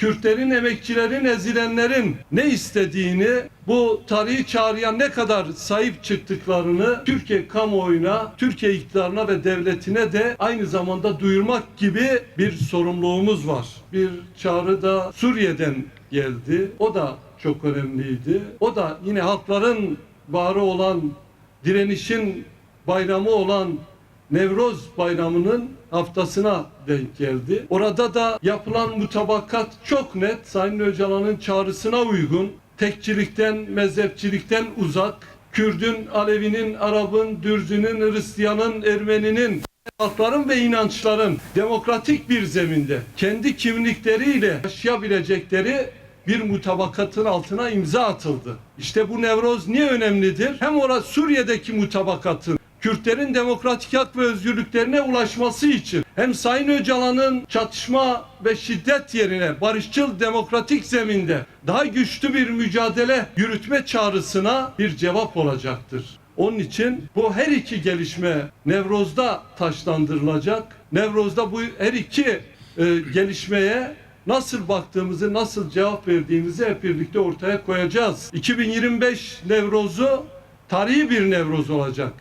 Kürtlerin, emekçilerin, ezilenlerin ne istediğini, bu tarihi çağrıya ne kadar sahip çıktıklarını Türkiye kamuoyuna, Türkiye iktidarına ve devletine de aynı zamanda duyurmak gibi bir sorumluluğumuz var. Bir çağrı da Suriye'den geldi. O da çok önemliydi. O da yine halkların varı olan, direnişin bayramı olan Nevroz bayramının haftasına denk geldi. Orada da yapılan mutabakat çok net. Sayın Öcalan'ın çağrısına uygun. Tekçilikten, mezhepçilikten uzak. Kürdün, Alevinin, Arap'ın, Dürzünün, Hristiyan'ın, Ermeninin halkların ve inançların demokratik bir zeminde kendi kimlikleriyle yaşayabilecekleri bir mutabakatın altına imza atıldı. İşte bu Nevroz niye önemlidir? Hem orada Suriye'deki mutabakatın Kürtlerin demokratik hak ve özgürlüklerine ulaşması için hem Sayın Öcalan'ın çatışma ve şiddet yerine barışçıl demokratik zeminde daha güçlü bir mücadele yürütme çağrısına bir cevap olacaktır. Onun için bu her iki gelişme Nevroz'da taşlandırılacak. Nevroz'da bu her iki e, gelişmeye nasıl baktığımızı, nasıl cevap verdiğimizi hep birlikte ortaya koyacağız. 2025 Nevroz'u tarihi bir Nevroz olacak.